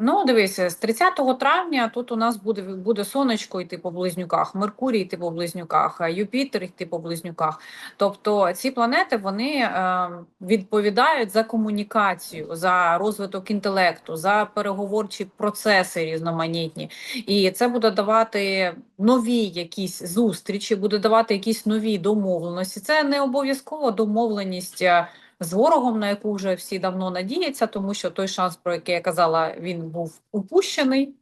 Ну, дивися, з 30 травня тут у нас буде буде сонечко йти по близнюках, Меркурій йти по близнюках, а Юпітер йти по близнюках. Тобто ці планети вони е, відповідають за комунікацію, за розвиток інтелекту, за переговорчі процеси різноманітні. І це буде давати нові якісь зустрічі, буде давати якісь нові домовленості. Це не обов'язково домовленість. З ворогом, на яку вже всі давно надіються, тому що той шанс, про який я казала, він був упущений.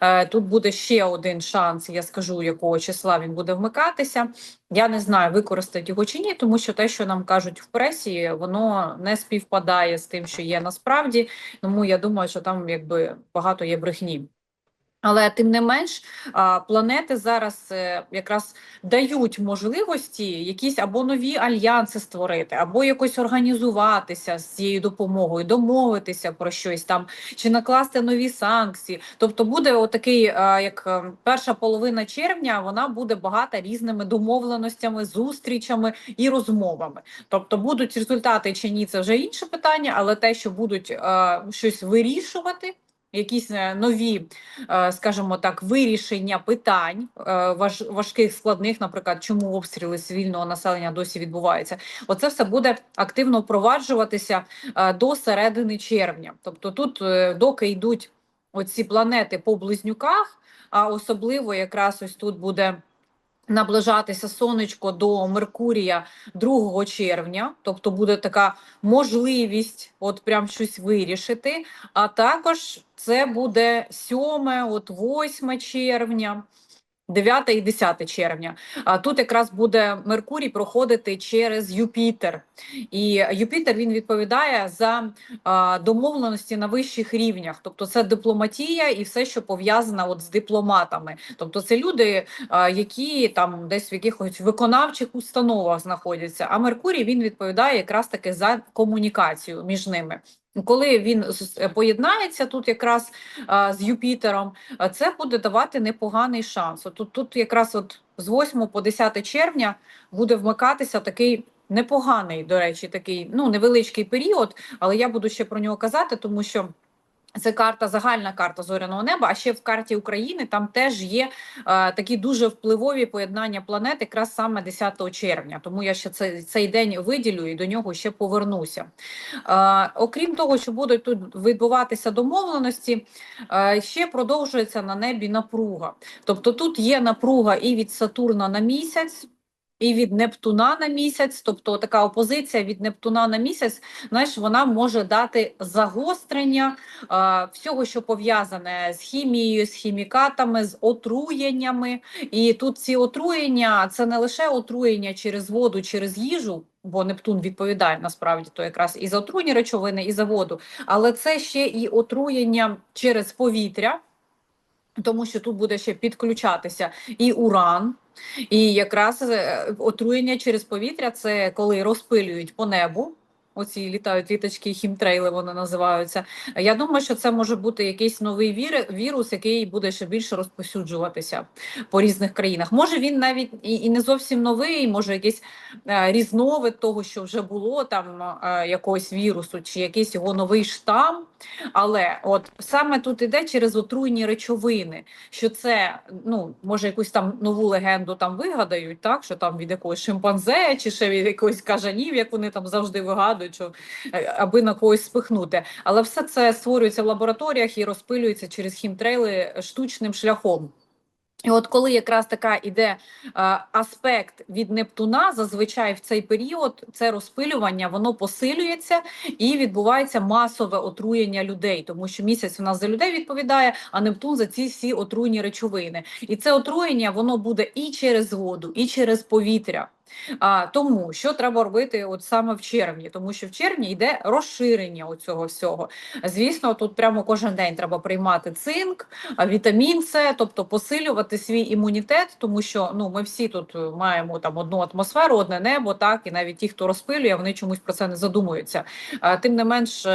Е, Тут буде ще один шанс, я скажу, якого числа він буде вмикатися. Я не знаю, використати його чи ні, тому що те, що нам кажуть в пресі, воно не співпадає з тим, що є насправді. Тому я думаю, що там якби багато є брехні. Але тим не менш, планети зараз е, якраз дають можливості якісь або нові альянси створити, або якось організуватися з цією допомогою, домовитися про щось там, чи накласти нові санкції. Тобто буде отакий, як е, перша половина червня, вона буде багата різними домовленостями, зустрічами і розмовами. Тобто будуть результати чи ні, це вже інше питання, але те, що будуть щось вирішувати якісь е, нові, е, скажімо так, вирішення питань е, важких, складних, наприклад, чому обстріли цивільного населення досі відбуваються. Оце все буде активно впроваджуватися до середини червня. Тобто, тут доки йдуть оці планети по близнюках, а особливо якраз ось тут буде. Наближатися сонечко до Меркурія 2 червня, тобто буде така можливість, от прям щось вирішити. А також це буде 7, от 8 червня. 9 і 10 червня. Тут якраз буде Меркурій проходити через Юпітер, і Юпітер він відповідає за домовленості на вищих рівнях, тобто це дипломатія і все, що пов'язане от з дипломатами. Тобто, це люди, які там десь в якихось виконавчих установах знаходяться. А Меркурій він відповідає якраз таки за комунікацію між ними. Коли він е, поєднається тут якраз а, з Юпітером, це буде давати непоганий шанс. От Тут тут якраз от з 8 по 10 червня буде вмикатися такий непоганий, до речі, такий ну невеличкий період, але я буду ще про нього казати, тому що. Це карта, загальна карта зоряного неба. А ще в карті України там теж є е, такі дуже впливові поєднання планет, якраз саме 10 червня. Тому я ще цей, цей день виділю і до нього ще повернуся. Е, окрім того, що будуть тут відбуватися домовленості, е, ще продовжується на небі напруга. Тобто тут є напруга і від Сатурна на місяць і від Нептуна на місяць, тобто така опозиція від Нептуна на місяць, знаєш, вона може дати загострення а, всього, що пов'язане з хімією, з хімікатами, з отруєннями. І тут ці отруєння це не лише отруєння через воду, через їжу. Бо Нептун відповідає насправді то якраз і за отруйні речовини, і за воду, але це ще і отруєння через повітря, тому що тут буде ще підключатися і уран. І якраз е, отруєння через повітря це коли розпилюють по небу. Оці літають літочки, хімтрейли вони називаються. Я думаю, що це може бути якийсь новий вір, вірус, який буде ще більше розповсюджуватися по різних країнах. Може він навіть і, і не зовсім новий, може якийсь е, різновид того, що вже було там е, якогось вірусу, чи якийсь його новий штам. Але от саме тут іде через отруйні речовини, що це ну може якусь там нову легенду там вигадають, так що там від якогось шимпанзе чи ще від якогось кажанів, як вони там завжди вигадують, що е, аби на когось спихнути. Але все це створюється в лабораторіях і розпилюється через хімтрейли штучним шляхом. І от коли якраз така іде е, аспект від Нептуна, зазвичай в цей період це розпилювання воно посилюється і відбувається масове отруєння людей, тому що місяць у нас за людей відповідає, а Нептун за ці всі отруйні речовини. І це отруєння воно буде і через воду, і через повітря. А, Тому що треба робити от саме в червні, тому що в червні йде розширення цього всього. Звісно, тут прямо кожен день треба приймати цинк, вітамін С, тобто посилювати свій імунітет, тому що ну ми всі тут маємо там одну атмосферу, одне небо, так і навіть ті, хто розпилює, вони чомусь про це не задумуються. А, Тим не менш.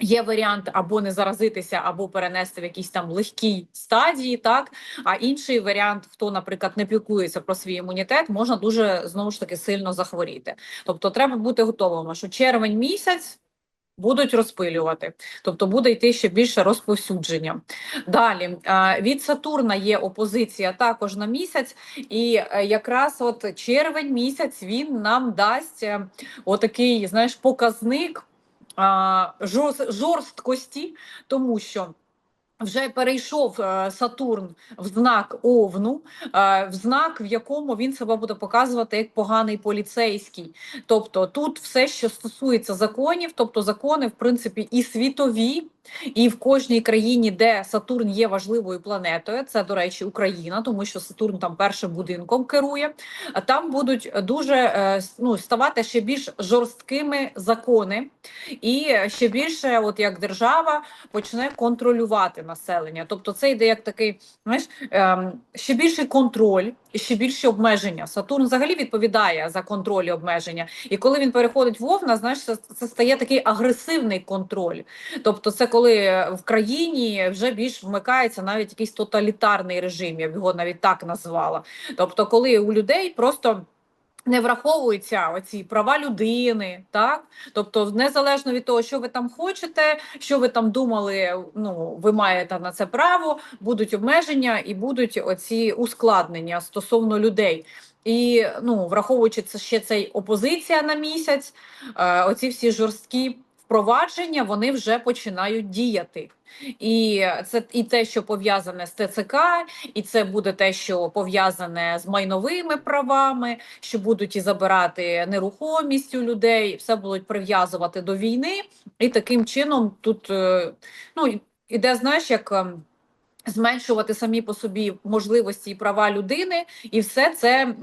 Є варіант або не заразитися, або перенести в якійсь там легкій стадії, так а інший варіант, хто, наприклад, не пікується про свій імунітет, можна дуже знову ж таки сильно захворіти. Тобто, треба бути готовими, що червень місяць будуть розпилювати, тобто буде йти ще більше розповсюдження. Далі е, від Сатурна є опозиція також на місяць, і е, якраз от червень місяць він нам дасть е, отакий, знаєш, показник жорсткості, тому що. Вже перейшов е, Сатурн в знак Овну, е, в знак, в якому він себе буде показувати як поганий поліцейський. Тобто тут все, що стосується законів, тобто закони, в принципі, і світові, і в кожній країні, де Сатурн є важливою планетою, це, до речі, Україна, тому що Сатурн там першим будинком керує. Там будуть дуже е, ну, ставати ще більш жорсткими закони, і ще більше, от як держава почне контролювати населення. Тобто, це йде як такий, знаєш, ем, ще більший контроль ще більші обмеження. Сатурн взагалі відповідає за контроль і обмеження. І коли він переходить в Овна, знаєш, це стає такий агресивний контроль. Тобто, це коли в країні вже більш вмикається навіть якийсь тоталітарний режим, я б його навіть так назвала. Тобто, коли у людей просто не враховуються оці права людини, так тобто, незалежно від того, що ви там хочете, що ви там думали, ну ви маєте на це право, будуть обмеження і будуть оці ускладнення стосовно людей. І ну, враховуючи це ще цей опозиція на місяць, е, оці всі жорсткі впровадження вони вже починають діяти. І це і те, що пов'язане з ТЦК, і це буде те, що пов'язане з майновими правами, що будуть і забирати нерухомість у людей, все будуть прив'язувати до війни, і таким чином тут е, ну іде, знаєш, як. ем, Зменшувати самі по собі можливості і права людини, і все це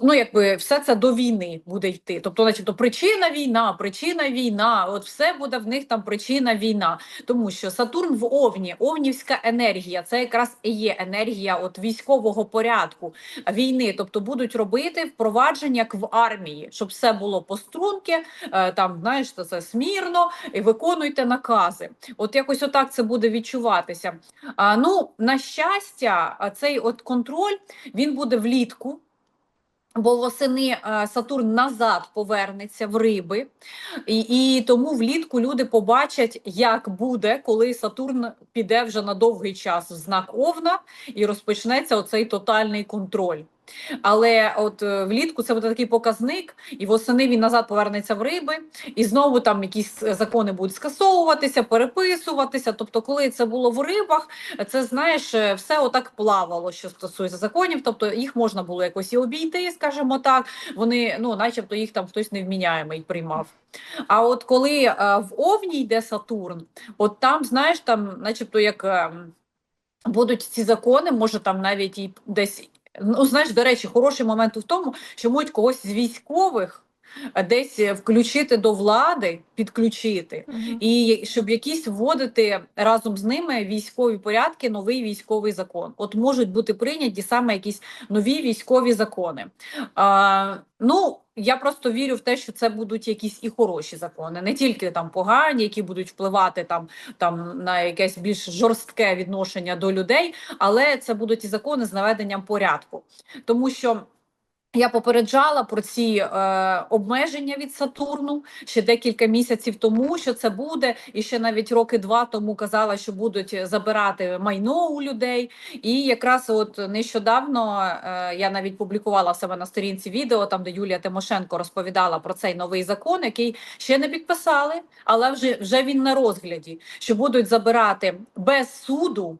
ну якби все це до війни буде йти. Тобто, начебто, причина війна, причина війна. От все буде в них там причина війна, тому що Сатурн в Овні, Овнівська енергія, це якраз і є енергія от військового порядку війни. Тобто будуть робити впровадження як в армії, щоб все було по струнки, е, там знаєш, це, смірно і виконуйте накази. От якось отак це буде відчуватися. А, ну на щастя, цей от контроль він буде влітку. Бо восени е, Сатурн назад повернеться в риби, і, і тому влітку люди побачать, як буде, коли Сатурн піде вже на довгий час в знак Овна і розпочнеться оцей тотальний контроль. Але от е, влітку це буде такий показник, і восени він назад повернеться в риби, і знову там якісь е, закони будуть скасовуватися, переписуватися. Тобто, коли це було в рибах, це знаєш, е, все отак плавало, що стосується законів. Тобто їх можна було якось і обійти, скажімо так. Вони, ну, начебто, їх там хтось невміняємий приймав. А от коли в Овні йде Сатурн, от там, знаєш, там, начебто, як. ем, Будуть ці закони, може там навіть і десь ну знаєш, до речі, хороший момент в тому, що можуть когось з військових е, десь е, включити до влади, підключити, і щоб якісь вводити разом з ними військові порядки, новий військовий закон. От можуть бути прийняті саме якісь нові військові закони. А, ну я просто вірю в те, що це будуть якісь і хороші закони, не тільки там погані, які будуть впливати там, там на якесь більш жорстке відношення до людей, але це будуть і закони з наведенням порядку, тому що. Я попереджала про ці е, обмеження від Сатурну ще декілька місяців тому, що це буде, і ще навіть роки два тому казала, що будуть забирати майно у людей. І якраз от нещодавно е, я навіть публікувала в себе на сторінці відео, там де Юлія Тимошенко розповідала про цей новий закон, який ще не підписали, але вже, вже він на розгляді, що будуть забирати без суду.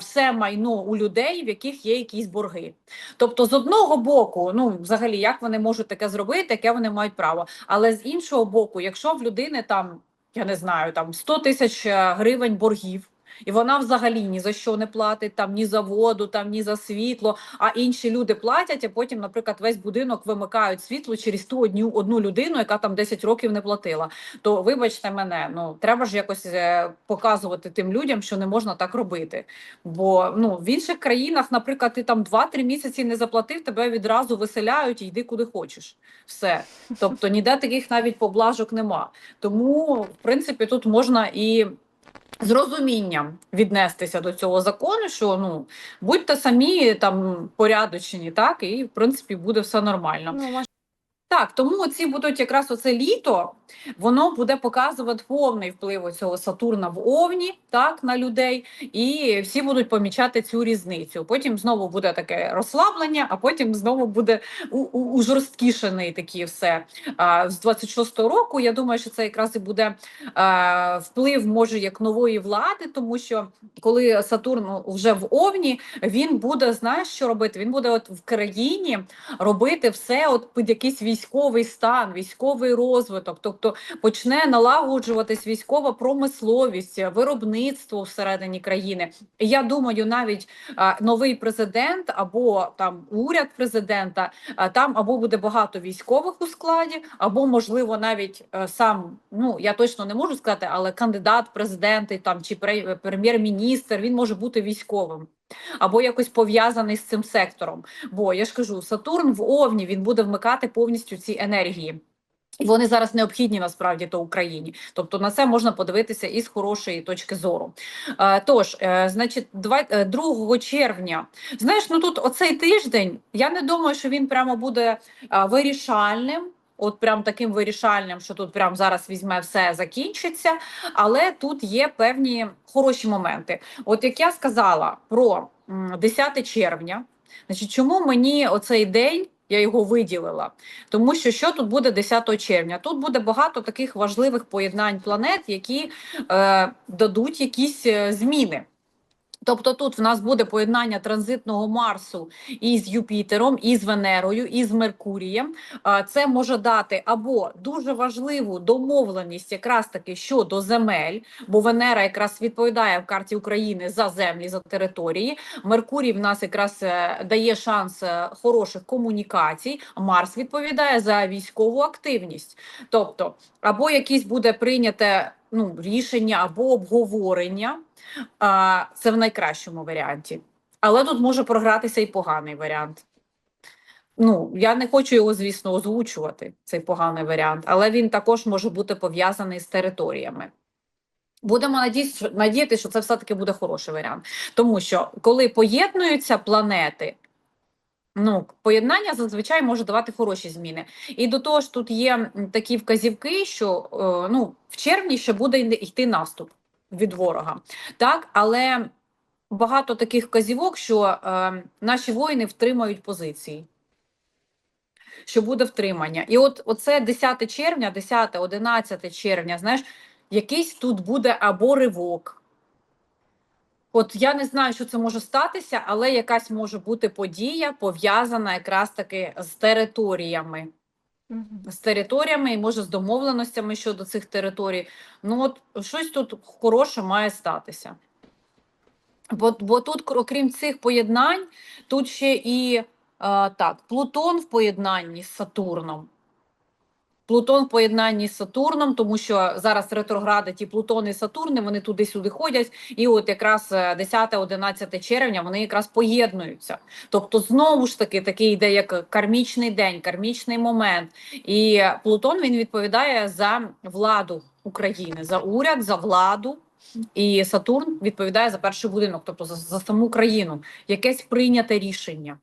Все майно у людей, в яких є якісь борги. Тобто, з одного боку, ну взагалі, як вони можуть таке зробити, яке вони мають право. Але з іншого боку, якщо в людини там, я не знаю, там 100 тисяч е, гривень боргів. І вона взагалі ні за що не платить, там ні за воду, там ні за світло. А інші люди платять, а потім, наприклад, весь будинок вимикають світло через ту одну одну людину, яка там 10 років не платила. То вибачте мене, ну треба ж якось е, показувати тим людям, що не можна так робити. Бо ну в інших країнах, наприклад, ти там 2-3 місяці не заплатив, тебе відразу виселяють і йди куди хочеш. Все. Тобто ніде таких навіть поблажок нема. Тому, в принципі, тут можна і з розумінням віднестися до цього закону, що ну будьте самі там порядочні, так і в принципі буде все нормально. Так, тому ці будуть якраз оце літо, воно буде показувати повний вплив цього Сатурна в Овні, так на людей, і всі будуть помічати цю різницю. Потім знову буде таке розслаблення, а потім знову буде ужорсткішений такі все. А, з 26-го року я думаю, що це якраз і буде а, вплив може як нової влади, тому що коли Сатурн вже в Овні, він буде знаєш, що робити? Він буде от в країні робити все, от під якийсь військовий стан, військовий розвиток, тобто почне налагоджуватись військова промисловість, виробництво всередині країни. Я думаю, навіть новий президент або там уряд президента, там або буде багато військових у складі, або можливо навіть е, сам ну я точно не можу сказати, але кандидат президенти там чи пре- прем'єр-міністр він може бути військовим. Або якось пов'язаний з цим сектором. Бо я ж кажу, Сатурн в Овні він буде вмикати повністю ці енергії. І вони зараз необхідні насправді то Україні. Тобто на це можна подивитися із хорошої точки зору. Е, тож, е, значить, два- е, 2 червня. Знаєш, ну тут оцей тиждень, я не думаю, що він прямо буде вирішальним. От прям таким вирішальним, що тут прям зараз візьме все, закінчиться. Але тут є певні хороші моменти. От як я сказала про 10 червня, значить, чому мені оцей день я його виділила? Тому що що тут буде 10 червня? Тут буде багато таких важливих поєднань планет, які е, дадуть якісь е, зміни. Тобто тут в нас буде поєднання транзитного Марсу із Юпітером, із Венерою, із Меркурієм. Це може дати або дуже важливу домовленість, якраз таки щодо земель, бо Венера якраз відповідає в карті України за землі, за території. Меркурій в нас якраз е, дає шанс е, хороших комунікацій. Марс відповідає за військову активність. Тобто, або якісь буде прийняте ну, рішення, або обговорення. А, це в найкращому варіанті. Але тут може програтися і поганий варіант. Ну, я не хочу його, звісно, озвучувати, цей поганий варіант, але він також може бути пов'язаний з територіями. Будемо надіятися, що це все-таки буде хороший варіант. Тому що коли поєднуються планети, ну, поєднання зазвичай може давати хороші зміни. І до того ж, тут є такі вказівки, що е, ну, в червні ще буде йти- наступ від ворога. Так, але багато таких вказівок, що е, наші воїни втримають позиції. Що буде втримання. І от оце 10 червня, 10, 11 червня, знаєш, якийсь тут буде або ривок. От я не знаю, що це може статися, але якась може бути подія пов'язана якраз таки з територіями з територіями і може з домовленостями щодо цих територій. Ну от щось тут хороше має статися. Бо, бо тут, окрім цих поєднань, тут ще і е, так, Плутон в поєднанні з Сатурном. Плутон в поєднанні з Сатурном, тому що зараз ретрогради ті Плутон і Сатурни, вони туди-сюди ходять, і от якраз 10-11 червня вони якраз поєднуються. Тобто, знову ж таки, такий йде як кармічний день, кармічний момент. І Плутон він відповідає за владу України, за уряд, за владу. І Сатурн відповідає за перший будинок, тобто за, за саму країну, якесь прийняте рішення.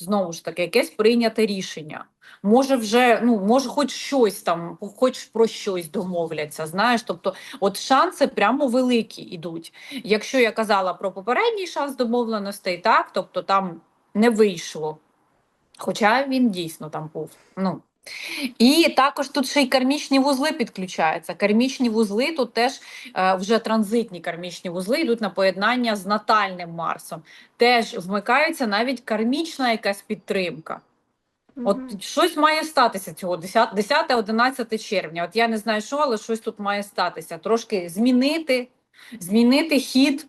Знову ж таки, якесь прийняте рішення. Може, вже ну може, хоч щось там, хоч про щось домовляться. Знаєш, тобто, от шанси прямо великі йдуть. Якщо я казала про попередній шанс домовленостей, так тобто там не вийшло. Хоча він дійсно там був. Ну і також тут ще й кармічні вузли підключаються. Кармічні вузли тут теж е, вже транзитні кармічні вузли йдуть на поєднання з натальним Марсом. Теж вмикається навіть кармічна якась підтримка. От щось має статися цього 10-11 червня. От я не знаю, що, але щось тут має статися. Трошки змінити, змінити хід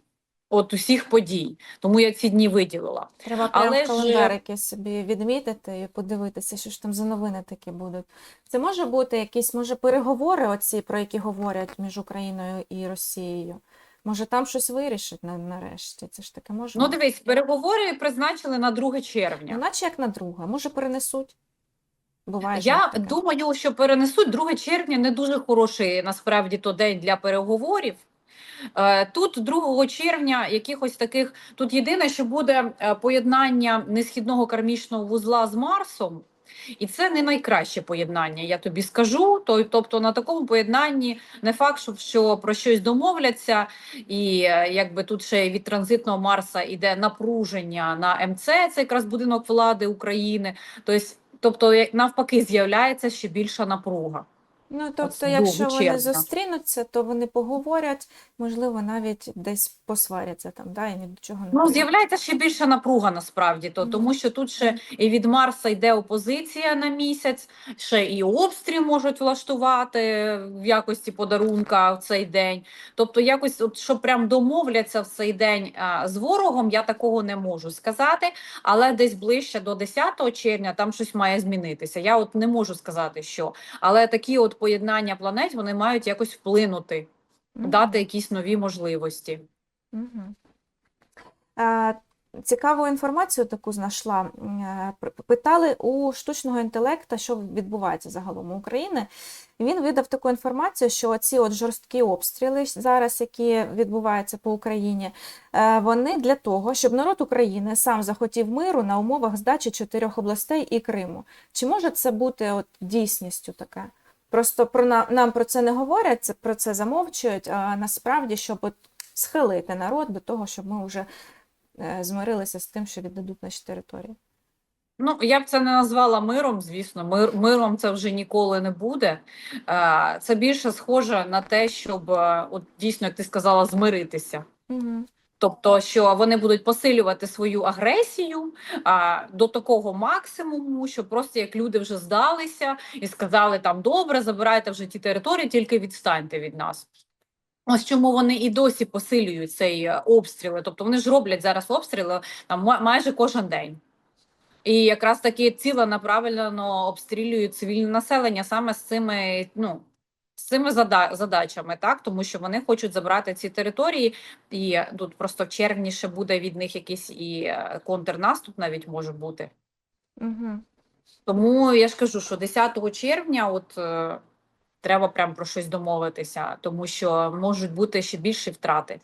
от усіх подій. Тому я ці дні виділила. Треба Але в ж- календар собі відмітити і подивитися, що ж там за новини такі будуть. Це може бути якісь, може, переговори, оці, про які говорять між Україною і Росією. Може, там щось вирішить на, нарешті. Це ж таке може. Ну, дивись, переговори призначили на 2 Ну, червня. наче як на друге. Може, перенесуть. Буває. Я таке. думаю, що перенесуть 2 червня не дуже хороший насправді то день для переговорів. Е, Тут 2 червня якихось таких, тут єдине, що буде е, поєднання несхідного кармічного вузла з Марсом, І це не найкраще поєднання, я тобі скажу. То- Тобто на такому поєднанні не факт, що, про щось домовляться, і е, якби тут ще від транзитного Марса йде напруження на МЦ, це якраз будинок влади України. Тобто, навпаки, з'являється ще більша напруга. Ну, тобто, з якщо вони червня. зустрінуться, то вони поговорять, можливо, навіть десь посваряться там, да, і ні до чого не Ну, з'являється ще більша напруга насправді, то Мгм. тому що тут ще і від Марса йде опозиція на місяць, ще і обстріл можуть влаштувати в якості подарунка в цей день. Тобто, якось, от що прям домовляться в цей день а, з ворогом, я такого не можу сказати. Але десь ближче до 10 червня там щось має змінитися. Я от не можу сказати, що. Але такі от поєднання планет вони мають якось вплинути, Мгм. дати якісь нові можливості. Мгм. Е, Цікаву інформацію таку знайшла. Е, Питали у штучного інтелекта, що відбувається загалом у України. Він видав таку інформацію, що ці от жорсткі обстріли зараз, які відбуваються по Україні, е, вони для того, щоб народ України сам захотів миру на умовах здачі чотирьох областей і Криму. Чи може це бути от дійсністю таке? Просто про на- нам про це не говорять, це про це замовчують, а насправді, щоб от схилити народ до того, щоб ми вже е, змирилися з тим, що віддадуть наші території. Ну, я б це не назвала миром, звісно. Мир, миром це вже ніколи не буде. Е, Це більше схоже на те, щоб е, от дійсно, як ти сказала, змиритися. Угу. Тобто, що вони будуть посилювати свою агресію а, до такого максимуму, що просто як люди вже здалися і сказали там добре, забирайте вже ті території, тільки відстаньте від нас. Ось чому вони і досі посилюють цей е, обстріли. Тобто вони ж роблять зараз обстріли там майже кожен день. І якраз таки ціленаправленно обстрілюють цивільне населення саме з цими, ну, з цими зада- задачами, так тому що вони хочуть забрати ці території, і тут просто в червні ще буде від них якийсь і е, контрнаступ навіть може бути. Угу. Тому я ж кажу, що 10 червня, от е, треба прям про щось домовитися, тому що можуть бути ще більші втрати.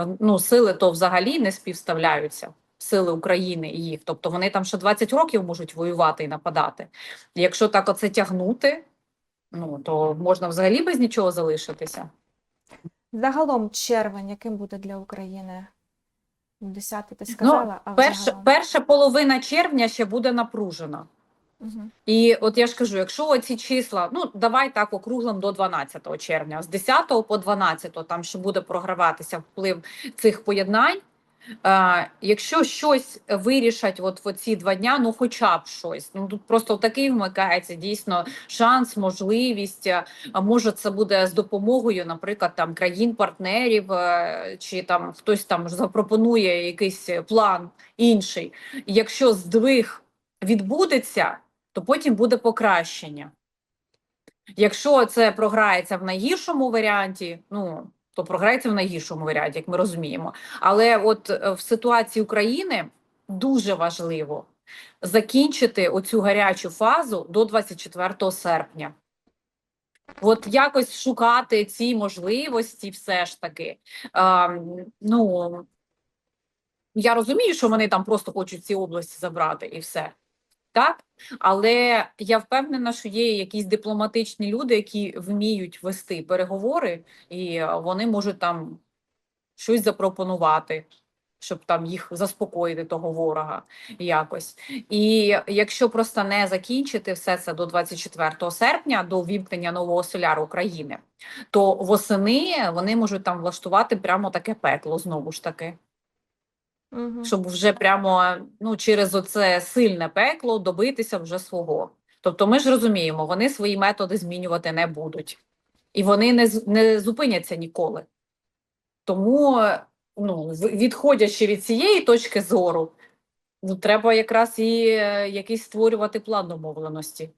Е, Ну, сили то взагалі не співставляються. Сили України і їх, тобто вони там ще 20 років можуть воювати і нападати. Якщо так оце тягнути, ну то можна взагалі без нічого залишитися. Загалом червень, яким буде для України? 10 ти сказала, а Ну, Перша, взагалом? перша половина червня ще буде напружена. Мгм. І от я ж кажу, якщо оці числа, ну давай так округлим до 12 червня, з 10 по 12 там ще буде програватися вплив цих поєднань. Якщо щось вирішать от в ці два дня, ну хоча б щось, ну тут просто такий вмикається дійсно шанс, можливість. А може, це буде з допомогою, наприклад, там країн-партнерів, е, чи там хтось там запропонує якийсь план інший. Якщо здвиг відбудеться, то потім буде покращення. Якщо це програється в найгіршому варіанті, ну то програється в найгіршому варіанті, як ми розуміємо. Але от е, в ситуації України дуже важливо закінчити оцю гарячу фазу до 24 серпня. От якось шукати ці можливості, все ж таки. А, ну я розумію, що вони там просто хочуть ці області забрати і все. Так, але я впевнена, що є якісь дипломатичні люди, які вміють вести переговори, і вони можуть там щось запропонувати, щоб там їх заспокоїти того ворога якось. І якщо просто не закінчити все це до 24 серпня, до вімкнення нового соляру України, то восени вони можуть там влаштувати прямо таке пекло знову ж таки Мгм. щоб вже прямо ну через оце сильне пекло добитися вже свого. Тобто, ми ж розуміємо, вони свої методи змінювати не будуть, і вони не не зупиняться ніколи. Тому, ну відходячи від цієї точки зору, ну треба якраз і е, якийсь створювати план домовленості.